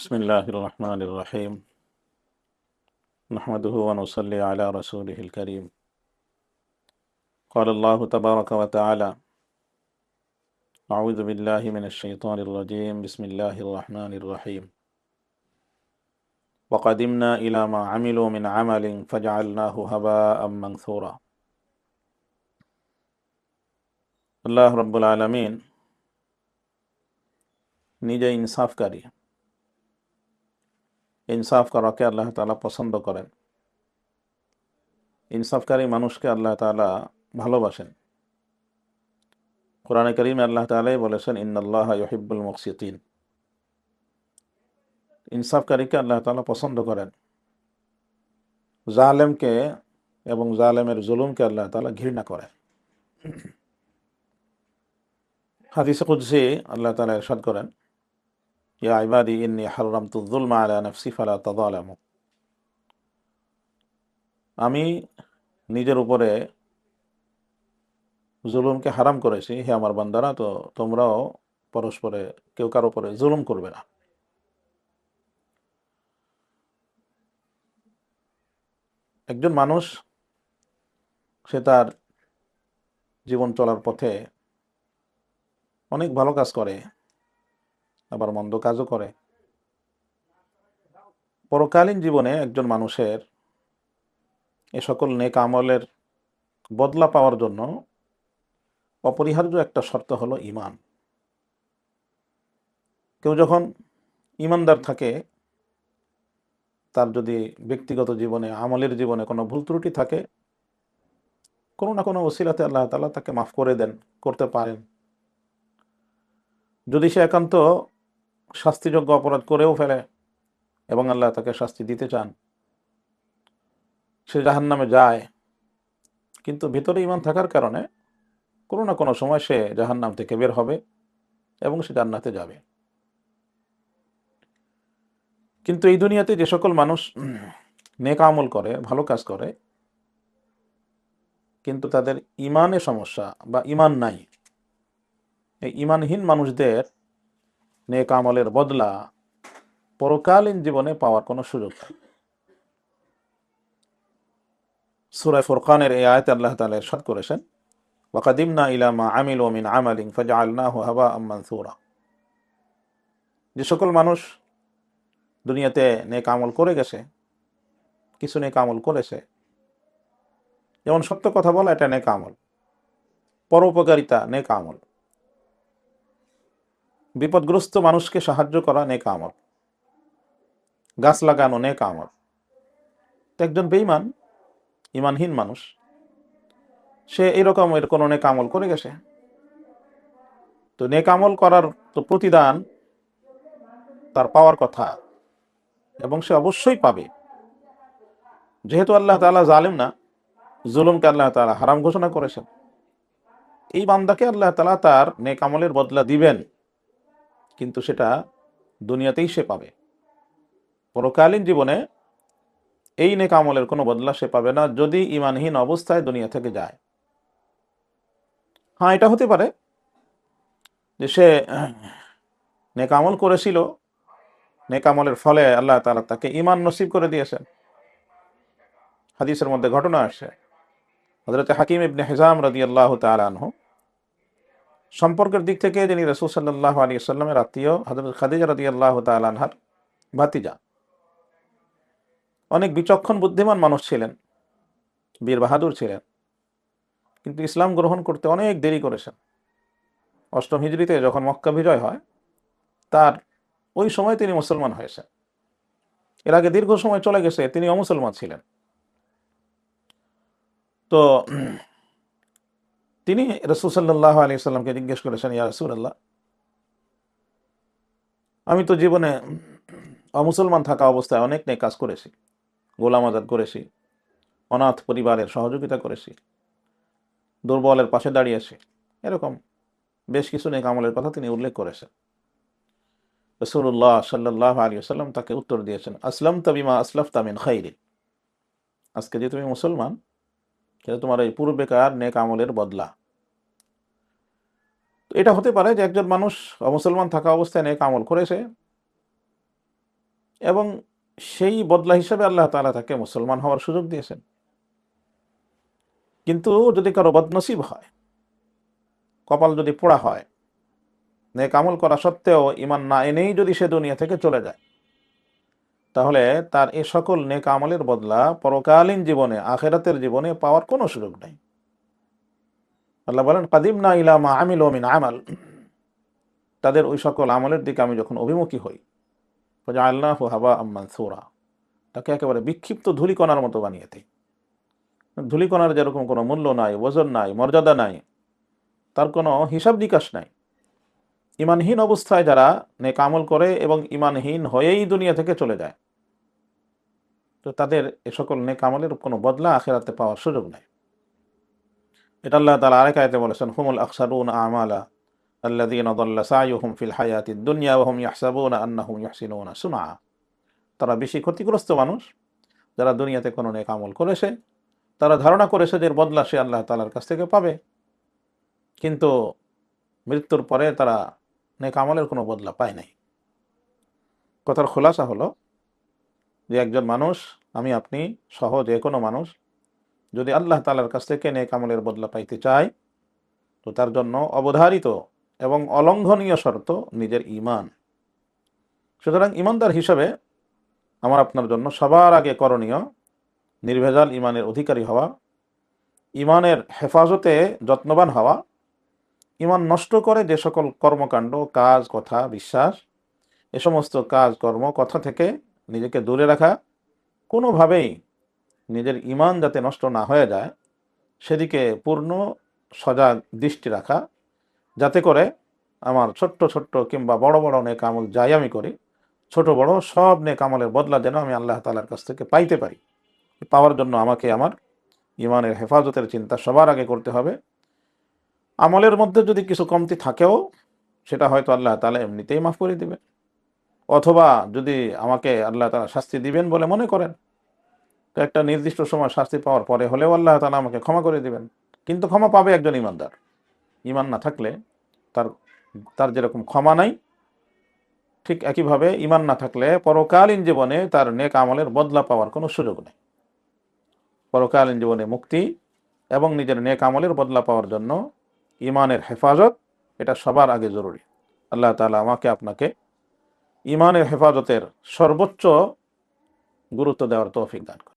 بسم الله الرحمن الرحيم نحمده ونصلي على رسوله الكريم قال الله تبارك وتعالى أعوذ بالله من الشيطان الرجيم بسم الله الرحمن الرحيم وقدمنا إلى ما عملوا من عمل فجعلناه هباء منثورا আল্লাহ রব্বুল আলমিন নিজে ইনসাফকারী ইনসাফ করাকে আল্লাহ তালা পছন্দ করেন। ইনসাফকারী মানুষকে আল্লাহ তালা ভালোবাসেন। কোরআনে করিম আল্লাহ তালাই বলেছেন ইন্নআল্লাহ ইহিবুল মকসিদ্দিন ইনসাফকারীকে আল্লাহ তালা পছন্দ করেন। জালেমকে এবং জালেমের জুলুমকে আল্লাহ তালা ঘৃণা করেন। হাদিসে কুদ্সি আল্লাহ তালা এরশাদ করেন আমি নিজের উপরে জুলুমকে হারাম করেছি, হে আমার বান্দারা, তো তোমরাও পরস্পরে, কেউ কারও উপরে জুলুম করবে না। একজন মানুষ, সে তার জীবন চলার পথে অনেক ভালো কাজ করে আবার মন্দ কাজও করে। পরকালীন জীবনে একজন মানুষের এ সকল নেক আমলের বদলা পাওয়ার জন্য অপরিহার্য একটা শর্ত হলো ইমান কেউ যখন ইমানদার থাকে, তার যদি ব্যক্তিগত জীবনে, আমলের জীবনে কোনো ভুল ত্রুটি থাকে, কোনো না কোনো ওসিলাতে আল্লাহ তালা তাকে মাফ করে দেন, করতে পারেন। যদি সে একান্ত শাস্তিযোগ্য অপরাধ করেও ফেলে এবং আল্লাহ তাকে শাস্তি দিতে চান। সে জাহান নামে যায়, কিন্তু ভিতরে ইমান থাকার কারণে কোনো না কোনো সময় সে জাহান নাম থেকে বের হবে এবং সে জান্নাতে যাবে। কিন্তু এই দুনিয়াতে যে সকল মানুষ নেক আমল করে, ভালো কাজ করে, কিন্তু তাদের ইমানে সমস্যা বা ইমান নাই। এই ইমানহীন মানুষদের নেক আমলের বদলা পরকালীন জীবনে পাওয়ার কোনো সুযোগ নেই। সুরায় ফুরকানের এই আয়তে আল্লাহ তালা ইরশাদ করেছেন ওয়াকাদিমনা ইলামা আমিল ওমিন আমালিং ফাজা ফাজআলনাহু হাবা মানসুরা। যে সকল মানুষ দুনিয়াতে নেক আমল করে গেছে, কিছু নেক আমল করেছে, যেমন সত্য কথা বলা এটা নেক আমল, পরোপকারিতা নেক আমল। বিপদগ্রস্ত মানুষকে সাহায্য করা নেক আমল। গাছ লাগানো নেক আমল। তো একজন বেইমান ইমানহীন মানুষ, সে এরকম এর কোনো নেক আমল করে গেছে। তো নেক আমল করার তো প্রতিদান তার পাওয়ার কথা এবং সে অবশ্যই পাবে। যেহেতু আল্লাহ তালা জালেম না, জুলুমকে আল্লাহ তালা হারাম ঘোষণা করেছেন। এই বান্দাকে আল্লাহ তালা তার নেক আমলের বদলা দিবেন। কিন্তু সেটা দুনিয়াতেই সে পাবে। পরকালীন জীবনে এই নেক আমলের কোনো বদলা সে পাবে না যদি ইমানহীন অবস্থায় দুনিয়া থেকে যায়। হ্যাঁ এটা হতে পারে যে সে নেকামল করেছিল নেকামলের ফলে আল্লাহ তালা তাকে ইমান নসিব করে দিয়েছেন। হাদিসের মধ্যে ঘটনা আসছে হজরত হাকিম ইবনে হেজাম রদি আল্লাহ তালানহ সম্পর্কের দিক থেকে যিনি রসুল সাল্লাহ আলী সাল্লামের আত্মীয় হজরত খাদিজা রদি আল্লাহ তালানহার ভাতিজা। অনেক বিচক্ষণ, বুদ্ধিমান মানুষ ছিলেন, বীর বাহাদুর ছিলেন। কিন্তু ইসলাম গ্রহণ করতে অনেক দেরি করেছেন। অষ্টম হিজড়িতে যখন মক্কা বিজয় হয়, তার ওই সময় তিনি মুসলমান হয়েছেন। এর আগে দীর্ঘ সময় চলে গেছে, তিনি অমুসলমান ছিলেন। তো তিনি রসুসাল্লাহ আলী সাল্লামকে জিজ্ঞেস করেছেন, ইয়া রসুল্লাহ আমি তো জীবনে অমুসলমান থাকা অবস্থায় অনেক নেই কাজ করেছি, গোলাম আজাদ করেছি, অনাথ পরিবারের সহযোগিতা করেছি, দুর্বলের পাশে দাঁড়িয়েছি, এরকম বেশ কিছু নেক আমলের কথা তিনি উল্লেখ করেছেন। রসুল্লাহ সাল্লাহ আলী আসাল্লাম তাকে উত্তর দিয়েছেন আসলাম তাবিমা আসলাফ তামিন খাইরিন। আজকে যে তুমি মুসলমান সেটা তোমার এই পূর্বেকার নেক আমলের বদলা। তো এটা হতে পারে যে একজন মানুষ মুসলমান থাকা অবস্থায় নেক আমল করেছে এবং সেই বদলা হিসেবে আল্লাহ তাআলা তাকে মুসলমান হওয়ার সুযোগ দিয়েছেন। কিন্তু যদি কারও বদনসিব হয়, কপাল যদি পোড়া হয়, নেক আমল করা সত্ত্বেও ইমান না এনেই যদি সে দুনিয়া থেকে চলে যায় তাহলে তার এ সকল নেক আমলের বদলা পরকালীন জীবনে, আখেরাতের জীবনে পাওয়ার কোনো সুযোগ নেই। আল্লাহ বলেন কাদিম না ইলামা আমিল মিন আমাল। তাদের ওই সকল আমলের দিকে আমি যখন অভিমুখী হই আল্লাহ হাবা আম্মান সুরা তাকে একেবারে বিক্ষিপ্ত ধূলিকণার মতো বানিয়ে দেয় ধূলিকণার যেরকম কোনো মূল্য নাই, ওজন নাই, মর্যাদা নাই, তার কোনো হিসাব নিকাশ নাই। ইমানহীন অবস্থায় যারা নেকামল করে এবং ইমানহীন হয়েই দুনিয়া থেকে চলে যায়, তো তাদের এ সকল নেকামলের কোনো বদলা আখেরাতে পাওয়ার সুযোগ নেই। এটা আল্লাহ তালা আরেক আয়তে বলেছেন, হুমুল আকসারুন আমালা আল্লাদিন অদল্লা সাইহুম ফিল হায়াতি দুনিয়া ওহম ইয়াহসাবুন আন্নাহুম ইয়াহসিনুনা সুনা তারা বেশি ক্ষতিগ্রস্ত মানুষ যারা দুনিয়াতে কোনো নেকামল করেছে, তারা ধারণা করেছে যে বদলা সে আল্লাহ তালার কাছ থেকে পাবে। কিন্তু মৃত্যুর পরে তারা নেক আমলের কোনো বদলা পায় নাই। কথার খোলাসা হলো যে একজন মানুষ, আমি, আপনি সহ যে কোনো মানুষ, যদি আল্লাহ তালার কাছ থেকে নেক আমলের বদলা পাইতে চায়, তো তার জন্য অবধারিত এবং অলঙ্ঘনীয় শর্ত নিজের ইমান সুতরাং ইমানদার হিসাবে আমার আপনার জন্য সবার আগে করণীয় নির্ভেজাল ইমানের অধিকারী হওয়া ইমানের হেফাজতে যত্নবান হওয়া ইমান নষ্ট করে যে সকল কর্মকাণ্ড, কাজ, কথা, বিশ্বাস, এ সমস্ত কাজ, কর্ম, কথা থেকে নিজেকে দূরে রাখা, কোনোভাবেই নিজের ইমান যাতে নষ্ট না হয়ে যায়, সেদিকে পূর্ণ সজাগ দৃষ্টি রাখা, যাতে করে আমার ছোট্ট ছোট্ট কিংবা বড় বড় নেক আমল যাই আমি করি, ছোট, বড় সব নেক আমলের বদলা যেন আমি আল্লাহ তালার কাছ থেকে পাইতে পারি। পাওয়ার জন্য আমাকে আমার ইমানের হেফাজতের চিন্তা সবার আগে করতে হবে। আমলের মধ্যে যদি কিছু কমতি থাকেও, সেটা হয়তো আল্লাহ তালা এমনিতেই মাফ করে দিবে অথবা যদি আমাকে আল্লাহ তালা শাস্তি দিবেন বলে মনে করেন, তো একটা নির্দিষ্ট সময় শাস্তি পাওয়ার পরে হলেও আল্লাহ তালা আমাকে ক্ষমা করে দিবেন। কিন্তু ক্ষমা পাবে একজন ইমানদার। ইমান না থাকলে তার তার যেরকম ক্ষমা নাই, ঠিক একইভাবে ইমান না থাকলে পরকালীন জীবনে তার নেক আমলের বদলা পাওয়ার কোনো সুযোগ নেই। পরকালীন জীবনে মুক্তি এবং নিজের নেক আমলের বদলা পাওয়ার জন্য ইমানের হেফাজত, এটা সবার আগে জরুরি। আল্লাহ তালা আমাকে আপনাকে ইমানের হেফাজতের সর্বোচ্চ গুরুত্ব দেওয়ার তৌফিক দান করে